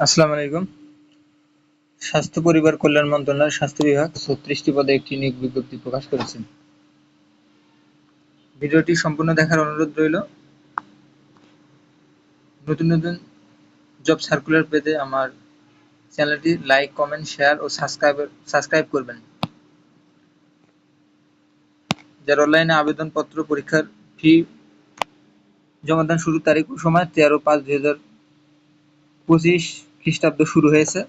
আসসালামু আলাইকুম। স্বাস্থ্য পরিবার কল্যাণ মন্ত্রণালয় স্বাস্থ্য বিভাগ ছত্রিশটি পদে একটি নিয়োগ বিজ্ঞপ্তি প্রকাশ করেছেন ভিডিওটি সম্পূর্ণ দেখার অনুরোধ রইল। নতুন নতুন জব সার্কুলার পেতে আমার চ্যানেলটি লাইক কমেন্ট শেয়ার ও সাবস্ক্রাইব সাবস্ক্রাইব করবেন। যার অনলাইনে আবেদনপত্র, পরীক্ষার ফি জমাদান শুরুর তারিখ সময় তেরো পাঁচ দুই হাজার পঁচিশ খ্রিস্টাব্দ শুরু হয়েছে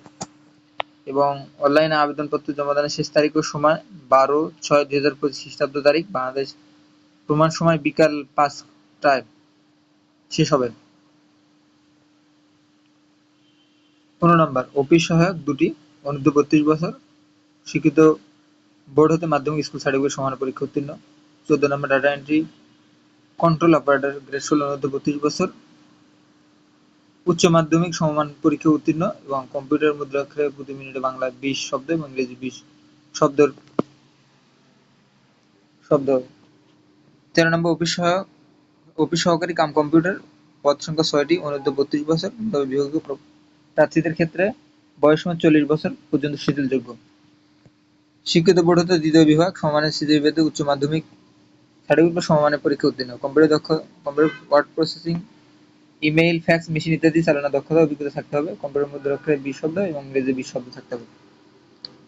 এবং অনলাইনে আবেদনপত্র জমাদানের শেষ তারিখ ও সময় বারো ছয় দুই হাজার পঁচিশ খ্রিস্টাব্দ তারিখ, বাংলাদেশ প্রমাণ সময় বিকাল পাঁচটায় শেষ হবে। পনেরো নম্বর, অফিস সহায়ক দুটি অনূর্ধ্ব বত্রিশ বছর, শিক্ষিত বোর্ড হতে মাধ্যমিক স্কুল সার্টিফিকেট সমান পরীক্ষা উত্তীর্ণ, চোদ্দ number data entry control operator grade ষোলো অনূর্ধ্ব বত্রিশ বছর উচ্চ মাধ্যমিক সমমান পরীক্ষা উত্তীর্ণ এবং কম্পিউটার মুদ্রাক্ষরে প্রতি মিনিটে বাংলা বিশ শব্দ এবং ইংরেজি বিশ শব্দের শব্দ। তেরো নম্বর অফিস সহায়ক অফিস সহকারী কাম কম্পিউটার, পদ সংখ্যা ছয়টি অনূর্ধ্ব বত্রিশ বছর, তবে বিভাগীয় প্রার্থীদের ক্ষেত্রে বয়স চল্লিশ বছর পর্যন্ত শিথিলযোগ্য। শিক্ষিত বোর্ড হতে দ্বিতীয় বিভাগ, সমানের সিজির বিভাগে উচ্চ মাধ্যমিক সমমানের পরীক্ষা উত্তীর্ণ। কম্পিউটার দক্ষ computer word processing email, fax, machine ইত্যাদি চালানোর দক্ষতা, অভিজ্ঞতা থাকতে হবে। কম্পিউটার মধ্যে অক্ষরে বিশ শব্দ এবং ইংরেজি বিশ শব্দ থাকতে হবে।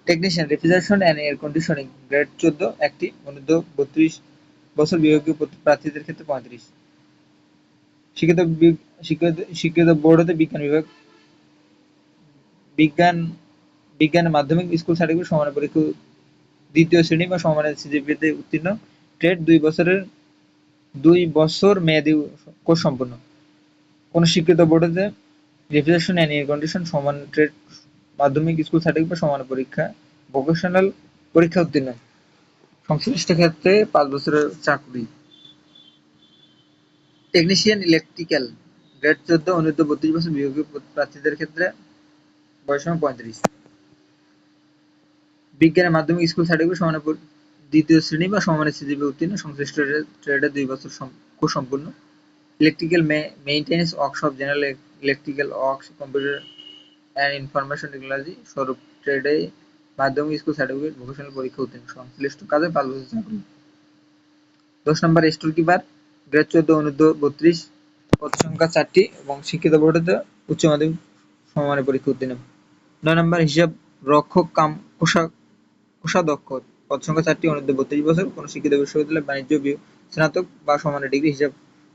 Technician refrigeration and air conditioning grade চোদ্দ, একটি, অনূর্ধ্ব, বত্রিশ, বছর বিভাগীয় প্রার্থীদের ক্ষেত্রে পঁয়ত্রিশ। শিক্ষিত শিক্ষিত বোর্ড হতে বিজ্ঞান বিভাগ। বিজ্ঞান বিজ্ঞানের মাধ্যমিক স্কুল সার্টিফিকেট সমান পরীক্ষা দ্বিতীয় শ্রেণি বা সমানের সিজিপিতে উত্তীর্ণ। ট্রেড দুই বছরের, দুই বছর মেয়াদি কোর্স সম্পন্ন। কোন শিক্ষিত বোর্ডে রেফ্রিজারেশন অ্যান্ড এয়ার কন্ডিশন সমান ট্রেড মাধ্যমিক স্কুল সার্টিফিকেট সমান পরীক্ষা ভোকেশনাল পরীক্ষা উত্তীর্ণ। সংশ্লিষ্ট ক্ষেত্রে পাঁচ বছরের চাকরি। টেকনিশিয়ান ইলেকট্রিক্যাল গ্রেড চোদ্দ, অনূর্ধ্ব বত্রিশ বছর বিভাগীয় প্রার্থীদের ক্ষেত্রে বয়স সময় পঁয়ত্রিশ। বিজ্ঞানের মাধ্যমিক স্কুল সার্টিফিকেট সমানের দ্বিতীয় শ্রেণি বা সমানের সিজিপি উত্তীর্ণ, সংশ্লিষ্ট ট্রেডে দুই বছর সম্পূর্ণ। Electrical maintenance workshop general electrical works computer and information technology স্বরূপ ট্রেডে মাধ্যমিক স্কুল সার্টিফিকেট ভোকেশনাল পরীক্ষা উত্তীর্ণ। সংশ্লিষ্ট কাজে পাঁচ বছর চাকরি। দশ নম্বর স্টোর কিপার, গ্রেড চোদ্দ, অনূর্ধ্ব বত্রিশ, পদ সংখ্যা চারটি এবং শিক্ষিত বোর্ডেতে উচ্চ মাধ্যমিক সমমানের পরীক্ষা উত্তীর্ণ। নয় নম্বর, হিসাব রক্ষক কাম, কোষা, কোষাধ্যক্ষ, পদ সংখ্যা চারটি, অনূর্ধ্ব বত্রিশ বছর। কোন শিক্ষিত বিশ্ববিদ্যালয় বাণিজ্য স্নাতক বা সমানের ডিগ্রি হিসাব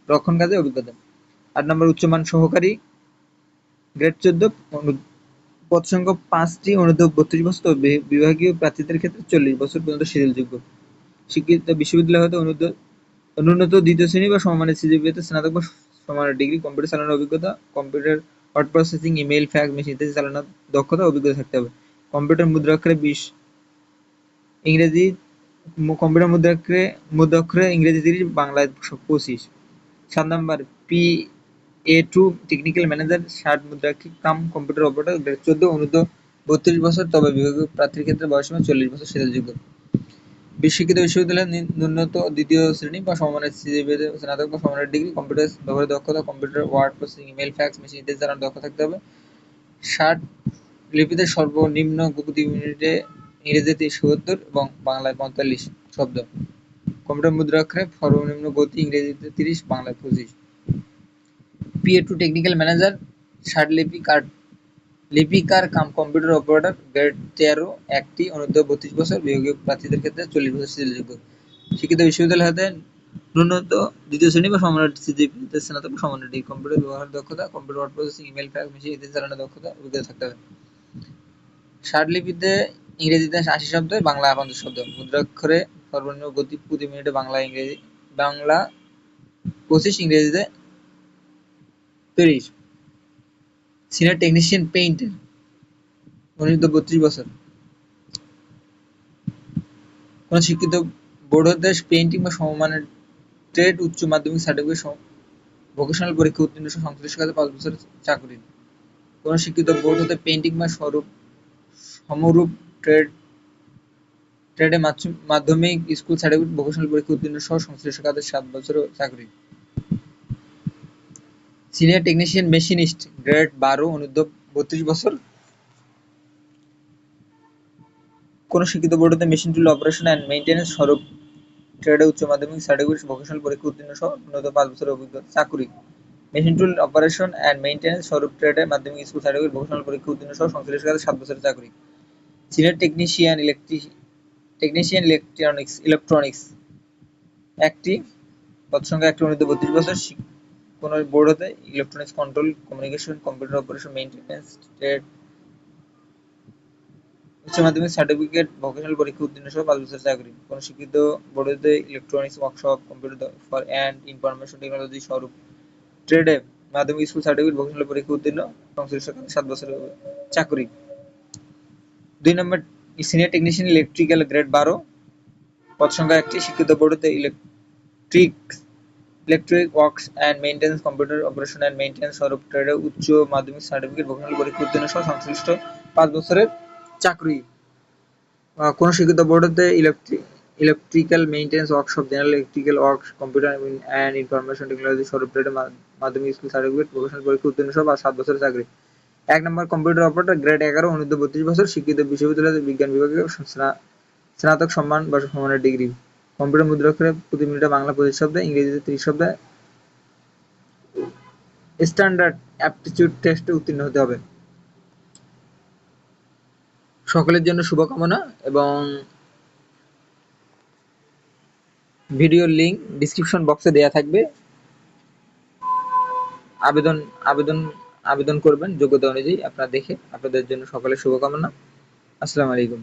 রক্ষণ কাজে অভিজ্ঞতা। আট নম্বর উচ্চমান সহকারী গ্রেড চোদ্দ পদ সংখ্যা পাঁচটি অনূর্ধ্ব বত্রিশ বছর বিভাগীয় প্রার্থীদের ক্ষেত্রে চল্লিশ বছর পর্যন্ত শিথিলযোগ্য। শিক্ষিত বিশ্ববিদ্যালয় হতে অনুদ্ধ অনুন্নত দ্বিতীয় শ্রেণি বা সমমানের সিজিপিতে স্নাতক বা সমানের ডিগ্রি, কম্পিউটার চালানোর অভিজ্ঞতা, computer, word processing, email, fax, machine ইত্যাদি চালানোর দক্ষতা, অভিজ্ঞতা থাকতে হবে। কম্পিউটার মুদ্রাক্ষরে বিশ, ইংরেজি, কম্পিউটার মুদ্রাক্ষরে মুদ্রাক্ষরে ইংরেজি তিরিশ, বাংলায় পঁচিশ। সাত number P A to technical manager ষাট মুদ্রাক্ষিক কাম কম্পিউটার অপারেটর গ্রেড চোদ্দ অনুদ্ধ বত্রিশ বছর, তবে বিভাগীয় প্রার্থীর ক্ষেত্রে বয়স সীমা চল্লিশ বছর শিথিলযোগ্য শিক্ষিত বিশ্ববিদ্যালয়ের ন্যূনত দ্বিতীয় শ্রেণি বা সমমানের স্নাতক বা সমমানের ডিগ্রি কম্পিউটার ব্যবহারের দক্ষতা computer word processing email fax machine ইত্যাদি জানার দক্ষ থাকতে হবে। ষাট লিপিতে সর্বনিম্ন প্রতি মিনিটে ইংরেজিতে সত্তর এবং বাংলায় পঁয়তাল্লিশ শব্দ। কম্পিউটার মুদ্রাক্ষরে সর্বনিম্ন গতি ইংরেজিতে তিরিশ, বাংলায় পঁচিশ। পিএ টু টেকনিক্যাল ম্যানেজার ষাট লিপিকার লিপিকার কাম কম্পিউটার অপারেটর গ্রেড তেরো, একটি, অনূর্ধ্ব বত্রিশ বছর বিভাগীয় প্রার্থীদের ক্ষেত্রে চল্লিশ বছর শিথিলযোগ্য শিক্ষিত বিশ্ববিদ্যালয় হতে ন্যূনত দ্বিতীয় শ্রেণি বা সমানের সিজিপিতে স্নাতক সমানের ডিগ্রি কম্পিউটার ব্যবহার দক্ষতা computer word processing email fax machine ইত্যাদি চালানোর দক্ষতা অভিজ্ঞতা থাকতে হবে। ষাট লিপিতে ইংরেজিতে আশি শব্দ বাংলা পঞ্চাশ শব্দ। মুদ্রাক্ষরে সর্বনিম্ন গতি প্রতি মিনিটে বাংলা ইংরেজি, বাংলা পঁচিশ ইংরেজিতে তিরিশ। সিনিয়র টেকনিশিয়ান পেইন্টার উনিশ বত্রিশ বছর। কোন শিক্ষিত বোর্ড হতে পেইন্টিং বা সমমানের ট্রেড, উচ্চ মাধ্যমিক সার্টিফিকেট ভোকেশনাল পরীক্ষা উত্তীর্ণ সংশ্লিষ্ট কাজে পাঁচ বছর চাকরি। কোন শিক্ষিত বোর্ড হতে পেইন্টিং বা স্বরূপ সমরূপ ট্রেড ট্রেডে মাধ্যমিক স্কুল সার্টিফিকেট ভোকেশনাল পরীক্ষা উত্তীর্ণ সহ সংশ্লিষ্ট কাজের সাত বছর চাকরি। সিনিয়র টেকনিশিয়ান মেশিনিস্ট গ্রেড বারো, অনূর্ধ্ব বত্রিশ বছর। কোন শিক্ষিত বোর্ড হতে machine tool operation and maintenance স্বরূপ ট্রেডে উচ্চ মাধ্যমিক সার্টিফিকেট ভোকেশনাল পরীক্ষা উত্তীর্ণ সহ ন্যূনতম পাঁচ বছরের অভিজ্ঞতা চাকুরি। Machine tool operation and maintenance স্বরূপ ট্রেডে মাধ্যমিক, স্কুল সার্টিফিকেট ভোকেশনাল পরীক্ষা উত্তীর্ণ সহ সংশ্লিষ্ট কাজে সাত বছরের চাকরি। Senior technician electric technician electronics electronics একটি পদ সংখ্যা একটি অনুদ্ধ বত্রিশ বছর কোনো বোর্ড হতে electronics control communication computer operation maintenance trade উচ্চ মাধ্যমিক সার্টিফিকেট ভোকেশনাল পরীক্ষা উত্তীর্ণ সহ পাঁচ বছরের চাকরি। কোন শিক্ষিত বোর্ড হতে electronics workshop computer for and information technology স্বরূপ। ট্রেডে মাধ্যমিক স্কুল সার্টিফিকেট ভোকেশনাল পরীক্ষা উত্তীর্ণ, সংশ্লিষ্ট সাত বছরের চাকরি। দুই number senior technician electrical grade বারো, পদ সংখ্যা একটি, শিক্ষিত বোর্ডতে electric electric works and maintenance computer operation and maintenance স্বরূপ ট্রেডে উচ্চ মাধ্যমিক সার্টিফিকেট ভোকেশনাল পরীক্ষা উত্তীর্ণ সহ সংশ্লিষ্ট পাঁচ বছরের চাকরি। কোন শিক্ষিত বোর্ডতে electric electrical maintenance workshop general electrical works computer and information technology স্বরূপ ট্রেডে মাধ্যমিক স্কুল সার্টিফিকেট ভোকেশনাল পরীক্ষা উত্তীর্ণ সহ সাত বছরের চাকরি। এক নম্বর কম্পিউটার অপারেটর গ্রেড এগারো অনুদ্ধ বত্রিশ বছর, শিক্ষিত বিশ্ববিদ্যালয়ের বিজ্ঞান বিভাগে স্নাতক সম্মান বা সমানের ডিগ্রি। কম্পিউটার মুদ্রাক্ষরে প্রতি মিনিটে বাংলা পঁচিশ শব্দ, ইংরেজিতে ত্রিশ শব্দ। স্ট্যান্ডার্ড অ্যাপটিটিউড টেস্টে উত্তীর্ণ হতে হবে। সকলের জন্য শুভকামনা এবং ভিডিওর লিংক ডিসক্রিপশন বক্সে দেয়া থাকবে। আবেদন আবেদন আবেদন করবেন যোগ্যতা অনুযায়ী আপনারা দেখে আপনাদের জন্য সকলের শুভকামনা। আসসালামু আলাইকুম।